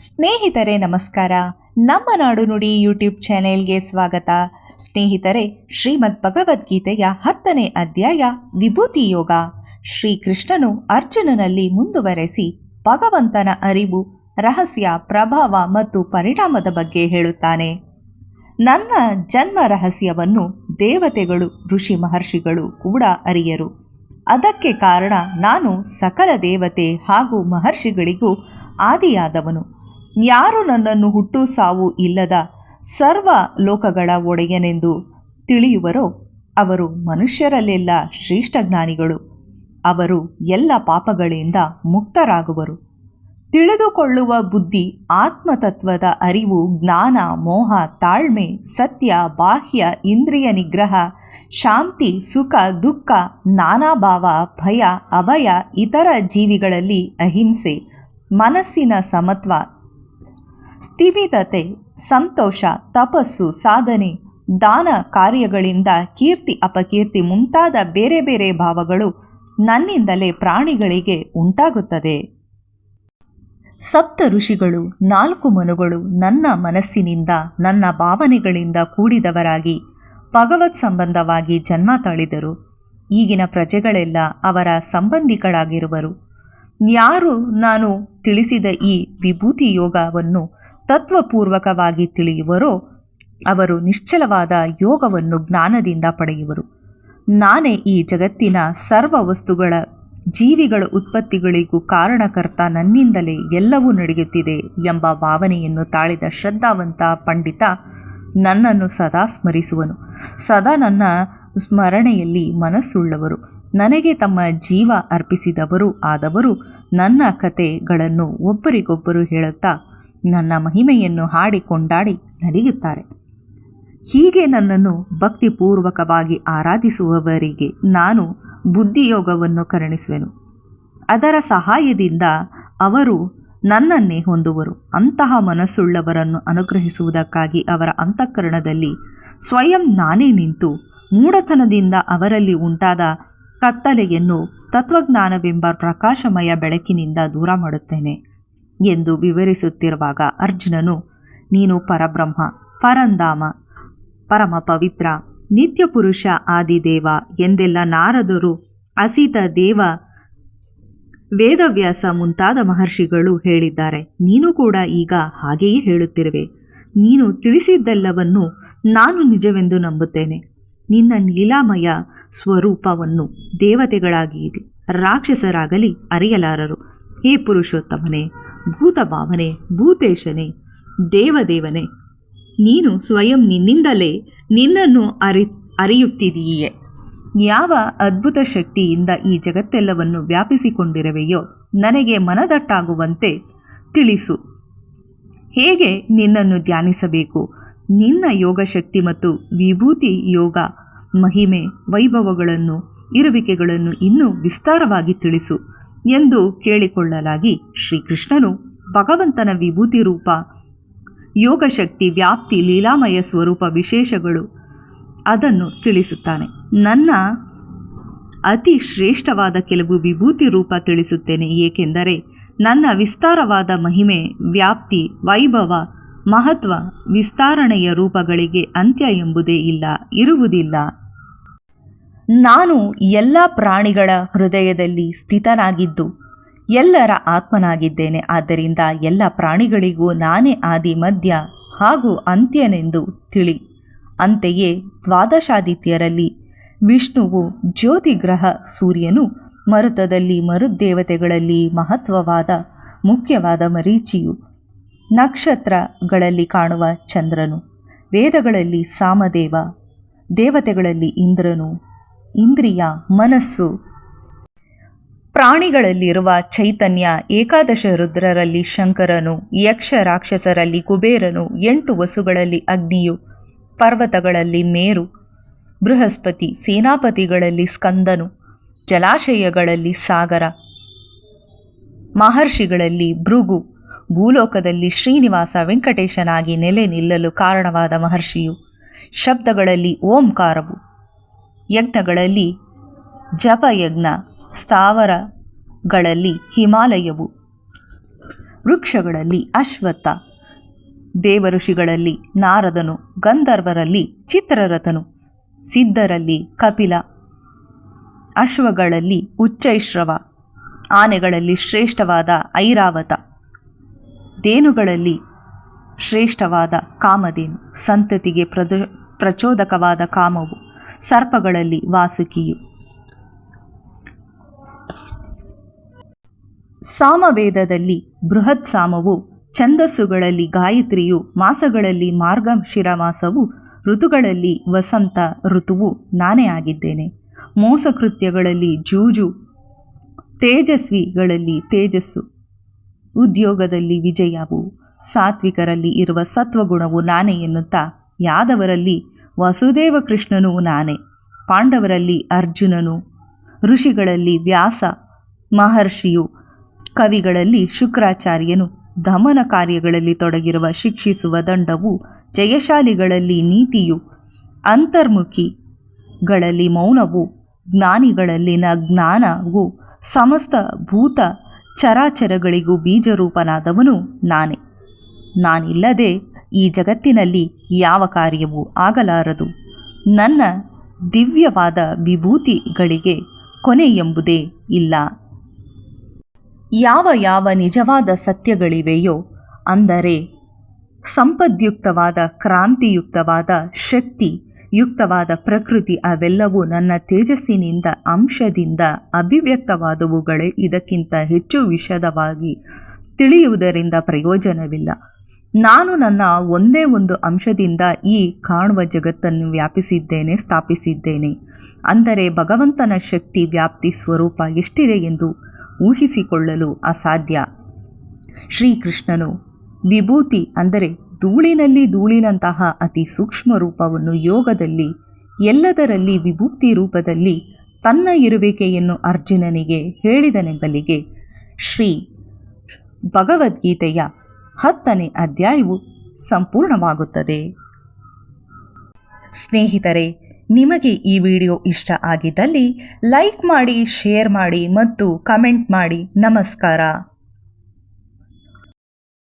ಸ್ನೇಹಿತರೆ, ನಮಸ್ಕಾರ. ನಮ್ಮ ನಾಡು ನುಡಿ ಯೂಟ್ಯೂಬ್ ಚಾನೆಲ್ಗೆ ಸ್ವಾಗತ. ಸ್ನೇಹಿತರೆ, ಶ್ರೀಮದ್ ಭಗವದ್ಗೀತೆಯ ಹತ್ತನೇ ಅಧ್ಯಾಯ, ವಿಭೂತಿ ಯೋಗ. ಶ್ರೀಕೃಷ್ಣನು ಅರ್ಜುನನಲ್ಲಿ ಮುಂದುವರೆಸಿ ಭಗವಂತನ ಅರಿವು, ರಹಸ್ಯ, ಪ್ರಭಾವ ಮತ್ತು ಪರಿಣಾಮದ ಬಗ್ಗೆ ಹೇಳುತ್ತಾನೆ. ನನ್ನ ಜನ್ಮ ರಹಸ್ಯವನ್ನು ದೇವತೆಗಳು, ಋಷಿ ಮಹರ್ಷಿಗಳು ಕೂಡ ಅರಿಯರು. ಅದಕ್ಕೆ ಕಾರಣ ನಾನು ಸಕಲ ದೇವತೆ ಹಾಗೂ ಮಹರ್ಷಿಗಳಿಗೂ ಆದಿಯಾದವನು. ಯಾರು ನನ್ನನ್ನು ಹುಟ್ಟು ಸಾವು ಇಲ್ಲದ ಸರ್ವ ಲೋಕಗಳ ಒಡೆಯನೆಂದು ತಿಳಿಯುವರೋ ಅವರು ಮನುಷ್ಯರಲ್ಲೆಲ್ಲ ಶ್ರೇಷ್ಠ ಜ್ಞಾನಿಗಳು. ಅವರು ಎಲ್ಲ ಪಾಪಗಳಿಂದ ಮುಕ್ತರಾಗುವರು. ತಿಳಿದುಕೊಳ್ಳುವ ಬುದ್ಧಿ, ಆತ್ಮತತ್ವದ ಅರಿವು, ಜ್ಞಾನ, ಮೋಹ, ತಾಳ್ಮೆ, ಸತ್ಯ, ಬಾಹ್ಯ, ಇಂದ್ರಿಯ ನಿಗ್ರಹ, ಶಾಂತಿ, ಸುಖ, ದುಃಖ, ನಾನಾಭಾವ, ಭಯ, ಅಭಯ ಇತರ ಜೀವಿಗಳಲ್ಲಿ ಅಹಿಂಸೆ, ಮನಸ್ಸಿನ ಸಮತ್ವ ಸ್ಥಿಮಿತತೆ, ಸಂತೋಷ, ತಪಸ್ಸು, ಸಾಧನೆ, ದಾನ ಕಾರ್ಯಗಳಿಂದ ಕೀರ್ತಿ, ಅಪಕೀರ್ತಿ ಮುಂತಾದ ಬೇರೆ ಬೇರೆ ಭಾವಗಳು ನನ್ನಿಂದಲೇ ಪ್ರಾಣಿಗಳಿಗೆ ಉಂಟಾಗುತ್ತದೆ. ಸಪ್ತ ಋಷಿಗಳು, ನಾಲ್ಕು ಮನುಗಳು ನನ್ನ ಮನಸ್ಸಿನಿಂದ, ನನ್ನ ಭಾವನೆಗಳಿಂದ ಕೂಡಿದವರಾಗಿ ಭಗವತ್ ಸಂಬಂಧವಾಗಿ ಜನ್ಮ ತಾಳಿದರು. ಈಗಿನ ಪ್ರಜೆಗಳೆಲ್ಲ ಅವರ ಸಂಬಂಧಿಗಳಾಗಿರುವರು ಯಾರು ನಾನು ತಿಳಿಸಿದ ಈ ವಿಭೂತಿ ಯೋಗವನ್ನು ತತ್ವಪೂರ್ವಕವಾಗಿ ತಿಳಿಯುವರೋ ಅವರು ನಿಶ್ಚಲವಾದ ಯೋಗವನ್ನು ಜ್ಞಾನದಿಂದ ಪಡೆಯುವರು. ನಾನೇ ಈ ಜಗತ್ತಿನ ಸರ್ವ ವಸ್ತುಗಳ ಜೀವಿಗಳ ಉತ್ಪತ್ತಿಗಳಿಗೂ ಕಾರಣಕರ್ತ ನನ್ನಿಂದಲೇ ಎಲ್ಲವೂ ನಡೆಯುತ್ತಿದೆ ಎಂಬ ಭಾವನೆಯನ್ನು ತಾಳಿದ ಶ್ರದ್ಧಾವಂತ ಪಂಡಿತ ನನ್ನನ್ನು ಸದಾ ಸ್ಮರಿಸುವನು. ಸದಾ ನನ್ನ ಸ್ಮರಣೆಯಲ್ಲಿ ಮನಸ್ಸುಳ್ಳವರು. ನನಗೆ ತಮ್ಮ ಜೀವ ಅರ್ಪಿಸಿದವರು ಆದವರು ನನ್ನ ಕತೆಗಳನ್ನು ಒಬ್ಬರಿಗೊಬ್ಬರು ಹೇಳುತ್ತಾ ನನ್ನ ಮಹಿಮೆಯನ್ನು ಹಾಡಿ ಕೊಂಡಾಡಿ ನಲಿಯುತ್ತಾರೆ. ಹೀಗೆ ನನ್ನನ್ನು ಭಕ್ತಿಪೂರ್ವಕವಾಗಿ ಆರಾಧಿಸುವವರಿಗೆ ನಾನು ಬುದ್ಧಿಯೋಗವನ್ನು ಕರುಣಿಸುವೆನು. ಅದರ ಸಹಾಯದಿಂದ ಅವರು ನನ್ನನ್ನೇ ಹೊಂದುವರು. ಅಂತಹ ಮನಸ್ಸುಳ್ಳವರನ್ನು ಅನುಗ್ರಹಿಸುವುದಕ್ಕಾಗಿ ಅವರ ಅಂತಃಕರಣದಲ್ಲಿ ಸ್ವಯಂ ನಾನೇ ನಿಂತು ಮೂಢತನದಿಂದ ಅವರಲ್ಲಿ ಉಂಟಾದ ಕತ್ತಲೆಯನ್ನು ತತ್ವಜ್ಞಾನವೆಂಬ ಪ್ರಕಾಶಮಯ ಬೆಳಕಿನಿಂದ ದೂರ ಮಾಡುತ್ತೇನೆ ಎಂದು ವಿವರಿಸುತ್ತಿರುವಾಗ ಅರ್ಜುನನು, ನೀನು ಪರಬ್ರಹ್ಮ, ಪರಂಧಾಮ, ಪರಮ ಪವಿತ್ರ, ನಿತ್ಯ ಪುರುಷ, ಆದಿದೇವ ಎಂದೆಲ್ಲ ನಾರದರು, ಅಸಿತ ದೇವ, ವೇದವ್ಯಾಸ ಮುಂತಾದ ಮಹರ್ಷಿಗಳು ಹೇಳಿದ್ದಾರೆ. ನೀನು ಕೂಡ ಈಗ ಹಾಗೆಯೇ ಹೇಳುತ್ತಿರುವೆ. ನೀನು ತಿಳಿಸಿದ್ದೆಲ್ಲವನ್ನು ನಾನು ನಿಜವೆಂದು ನಂಬುತ್ತೇನೆ. ನಿನ್ನ ಲೀಲಾಮಯ ಸ್ವರೂಪವನ್ನು ದೇವತೆಗಳಾಗಿ ರಾಕ್ಷಸರಾಗಲಿ ಅರಿಯಲಾರರು. ಹೇ ಪುರುಷೋತ್ತಮನೇ, ಭೂತಭಾವನೆ, ಭೂತೇಶನೇ, ದೇವದೇವನೇ, ನೀನು ಸ್ವಯಂ ನಿನ್ನಿಂದಲೇ ನಿನ್ನನ್ನು ಅರಿ ಅರಿಯುತ್ತಿದೀಯೆ ಯಾವ ಅದ್ಭುತ ಶಕ್ತಿಯಿಂದ ಈ ಜಗತ್ತೆಲ್ಲವನ್ನು ವ್ಯಾಪಿಸಿಕೊಂಡಿರುವೆಯೋ, ನನಗೆ ಮನದಟ್ಟಾಗುವಂತೆ ತಿಳಿಸು. ಹೇಗೆ ನಿನ್ನನ್ನು ಧ್ಯಾನಿಸಬೇಕು? ನಿನ್ನ ಯೋಗ ಶಕ್ತಿ ಮತ್ತು ವಿಭೂತಿ ಯೋಗ, ಮಹಿಮೆ, ವೈಭವಗಳನ್ನು, ಇರುವಿಕೆಗಳನ್ನು ಇನ್ನೂ ವಿಸ್ತಾರವಾಗಿ ತಿಳಿಸು ಎಂದು ಕೇಳಿಕೊಳ್ಳಲಾಗಿ ಶ್ರೀಕೃಷ್ಣನು ಭಗವಂತನ ವಿಭೂತಿ ರೂಪ, ಯೋಗಶಕ್ತಿ ವ್ಯಾಪ್ತಿ ಲೀಲಾಮಯ ಸ್ವರೂಪ ವಿಶೇಷಗಳು ಅದನ್ನು ತಿಳಿಸುತ್ತಾನೆ. ನನ್ನ ಅತಿ ಶ್ರೇಷ್ಠವಾದ ಕೆಲವು ವಿಭೂತಿ ರೂಪ ತಿಳಿಸುತ್ತೇನೆ, ಏಕೆಂದರೆ ನನ್ನ ವಿಸ್ತಾರವಾದ ಮಹಿಮೆ, ವ್ಯಾಪ್ತಿ, ವೈಭವ ಮಹತ್ವ ವಿಸ್ತಾರಣೆಯ ರೂಪಗಳಿಗೆ ಅಂತ್ಯ ಎಂಬುದೇ ಇಲ್ಲ, ಇರುವುದಿಲ್ಲ. ನಾನು ಎಲ್ಲ ಪ್ರಾಣಿಗಳ ಹೃದಯದಲ್ಲಿ ಸ್ಥಿತನಾಗಿದ್ದು, ಎಲ್ಲರ ಆತ್ಮನಾಗಿದ್ದೇನೆ. ಆದ್ದರಿಂದ ಎಲ್ಲ ಪ್ರಾಣಿಗಳಿಗೂ ನಾನೇ ಆದಿ ಮಧ್ಯ ಹಾಗೂ ಅಂತ್ಯನೆಂದು ತಿಳಿ. ಅಂತೆಯೇ ದ್ವಾದಶಾದಿತ್ಯರಲ್ಲಿ ವಿಷ್ಣುವು ಜ್ಯೋತಿಗ್ರಹ ಸೂರ್ಯನು ಮರುತದಲ್ಲಿ ಮರುದೇವತೆಗಳಲ್ಲಿ ಮಹತ್ವವಾದ, ಮುಖ್ಯವಾದ ಮರೀಚಿಯು. ನಕ್ಷತ್ರಗಳಲ್ಲಿ ಕಾಣುವ ಚಂದ್ರನು, ವೇದಗಳಲ್ಲಿ ಸಾಮದೇವ, ದೇವತೆಗಳಲ್ಲಿ ಇಂದ್ರನು, ಇಂದ್ರಿಯ, ಮನಸ್ಸು. ಪ್ರಾಣಿಗಳಲ್ಲಿರುವ ಚೈತನ್ಯ, ಏಕಾದಶ ರುದ್ರರಲ್ಲಿ ಶಂಕರನು, ಯಕ್ಷ ರಾಕ್ಷಸರಲ್ಲಿ ಕುಬೇರನು, ಎಂಟು ವಸುಗಳಲ್ಲಿ ಅಗ್ನಿಯು, ಪರ್ವತಗಳಲ್ಲಿ ಮೇರು, ಬೃಹಸ್ಪತಿ ಸೇನಾಪತಿಗಳಲ್ಲಿ ಸ್ಕಂದನು, ಜಲಾಶಯಗಳಲ್ಲಿ ಸಾಗರ, ಮಹರ್ಷಿಗಳಲ್ಲಿ ಭೃಗು. ಭೂಲೋಕದಲ್ಲಿ ಶ್ರೀನಿವಾಸ ವೆಂಕಟೇಶನಾಗಿ ನೆಲೆ ನಿಲ್ಲಲು ಕಾರಣವಾದ ಮಹರ್ಷಿಯು ಶಬ್ದಗಳಲ್ಲಿ ಓಂಕಾರವು, ಯಜ್ಞಗಳಲ್ಲಿ ಜಪಯಜ್ಞ, ಸ್ಥಾವರಗಳಲ್ಲಿ ಹಿಮಾಲಯವು, ವೃಕ್ಷಗಳಲ್ಲಿ ಅಶ್ವತ್ಥ, ದೇವಋಷಿಗಳಲ್ಲಿ ನಾರದನು, ಗಂಧರ್ವರಲ್ಲಿ ಚಿತ್ರರಥನು, ಸಿದ್ಧರಲ್ಲಿ ಕಪಿಲ, ಅಶ್ವಗಳಲ್ಲಿ ಉಚ್ಚೈಶ್ರವ, ಆನೆಗಳಲ್ಲಿ ಶ್ರೇಷ್ಠವಾದ ಐರಾವತ. ದೇನುಗಳಲ್ಲಿ ಶ್ರೇಷ್ಠವಾದ ಕಾಮಧೇನು, ಸಂತತಿಗೆ ಪ್ರದೋ, ಪ್ರಚೋದಕವಾದ ಕಾಮವು, ಸರ್ಪಗಳಲ್ಲಿ ವಾಸುಕಿಯು. ಸಾಮವೇದದಲ್ಲಿ ಬೃಹತ್ ಸಾಮವು ಛಂದಸ್ಸುಗಳಲ್ಲಿ ಗಾಯತ್ರಿಯು, ಮಾಸಗಳಲ್ಲಿ ಮಾರ್ಗಶಿರ ಮಾಸವು ಋತುಗಳಲ್ಲಿ ವಸಂತ ಋತುವು ನಾನೇ ಆಗಿದ್ದೇನೆ. ಮೋಸಕೃತ್ಯಗಳಲ್ಲಿ ಜೂಜು, ತೇಜಸ್ವಿಗಳಲ್ಲಿ ತೇಜಸ್ಸು. ಉದ್ಯೋಗದಲ್ಲಿ ವಿಜಯವು ಸಾತ್ವಿಕರಲ್ಲಿ ಇರುವ ಸತ್ವಗುಣವು ನಾನೇ ಎನ್ನುತ್ತಾ, ಯಾದವರಲ್ಲಿ ವಸುದೇವ ಕೃಷ್ಣನೂ ನಾನೇ, ಪಾಂಡವರಲ್ಲಿ ಅರ್ಜುನನು, ಋಷಿಗಳಲ್ಲಿ ವ್ಯಾಸ, ಮಹರ್ಷಿಯು, ಕವಿಗಳಲ್ಲಿ ಶುಕ್ರಾಚಾರ್ಯನು, ದಮನ ಕಾರ್ಯಗಳಲ್ಲಿ ತೊಡಗಿರುವ ಶಿಕ್ಷಿಸುವ ದಂಡವು ಜಯಶಾಲಿಗಳಲ್ಲಿ ನೀತಿಯು, ಅಂತರ್ಮುಖಿಗಳಲ್ಲಿ ಮೌನವು, ಜ್ಞಾನಿಗಳಲ್ಲಿನ ಜ್ಞಾನವು ಸಮಸ್ತ ಭೂತ ಚರಾಚರಗಳಿಗೂ ಬೀಜರೂಪನಾದವನು ನಾನೇ. ನಾನಿಲ್ಲದೆ ಈ ಜಗತ್ತಿನಲ್ಲಿ ಯಾವ ಕಾರ್ಯವೂ ಆಗಲಾರದು. ನನ್ನ ದಿವ್ಯವಾದ ವಿಭೂತಿಗಳಿಗೆ ಕೊನೆ ಎಂಬುದೇ ಇಲ್ಲ. ಯಾವ ಯಾವ ನಿಜವಾದ ಸತ್ಯಗಳಿವೆಯೋ, ಅಂದರೆ ಸಂಪದ್ಯುಕ್ತವಾದ, ಕ್ರಾಂತಿಯುಕ್ತವಾದ ಶಕ್ತಿ ಯುಕ್ತವಾದ ಪ್ರಕೃತಿ ಅವೆಲ್ಲವೂ ನನ್ನ ತೇಜಸ್ಸಿನಿಂದ, ಅಂಶದಿಂದ ಅಭಿವ್ಯಕ್ತವಾದವುಗಳೇ. ಇದಕ್ಕಿಂತ ಹೆಚ್ಚು ವಿಷದವಾಗಿ ತಿಳಿಯುವುದರಿಂದ ಪ್ರಯೋಜನವಿಲ್ಲ. ನಾನು ನನ್ನ ಒಂದೇ ಒಂದು ಅಂಶದಿಂದ ಈ ಕಾಣುವ ಜಗತ್ತನ್ನು ವ್ಯಾಪಿಸಿದ್ದೇನೆ, ಸ್ಥಾಪಿಸಿದ್ದೇನೆ. ಅಂದರೆ ಭಗವಂತನ ಶಕ್ತಿ ವ್ಯಾಪ್ತಿ ಸ್ವರೂಪ ಎಷ್ಟಿದೆ ಎಂದು ಊಹಿಸಿಕೊಳ್ಳಲು ಅಸಾಧ್ಯ. ಶ್ರೀಕೃಷ್ಣನು ವಿಭೂತಿ ಅಂದರೆ ಧೂಳಿನಲ್ಲಿ ಧೂಳಿನಂತಹ ಅತಿ ಸೂಕ್ಷ್ಮ ರೂಪವನ್ನು ಯೋಗದಲ್ಲಿ, ಎಲ್ಲದರಲ್ಲಿ ವಿಭೂಕ್ತಿ ರೂಪದಲ್ಲಿ ತನ್ನ ಇರುವಿಕೆಯನ್ನು ಅರ್ಜುನನಿಗೆ ಹೇಳಿದನೆಂಬಲಿಗೆ ಶ್ರೀ ಭಗವದ್ಗೀತೆಯ ಹತ್ತನೇ ಅಧ್ಯಾಯವು ಸಂಪೂರ್ಣವಾಗುತ್ತದೆ. ಸ್ನೇಹಿತರೆ, ನಿಮಗೆ ಈ ವಿಡಿಯೋ ಇಷ್ಟ ಆಗಿದ್ದಲ್ಲಿ ಲೈಕ್ ಮಾಡಿ, ಶೇರ್ ಮಾಡಿ ಮತ್ತು ಕಮೆಂಟ್ ಮಾಡಿ ನಮಸ್ಕಾರ.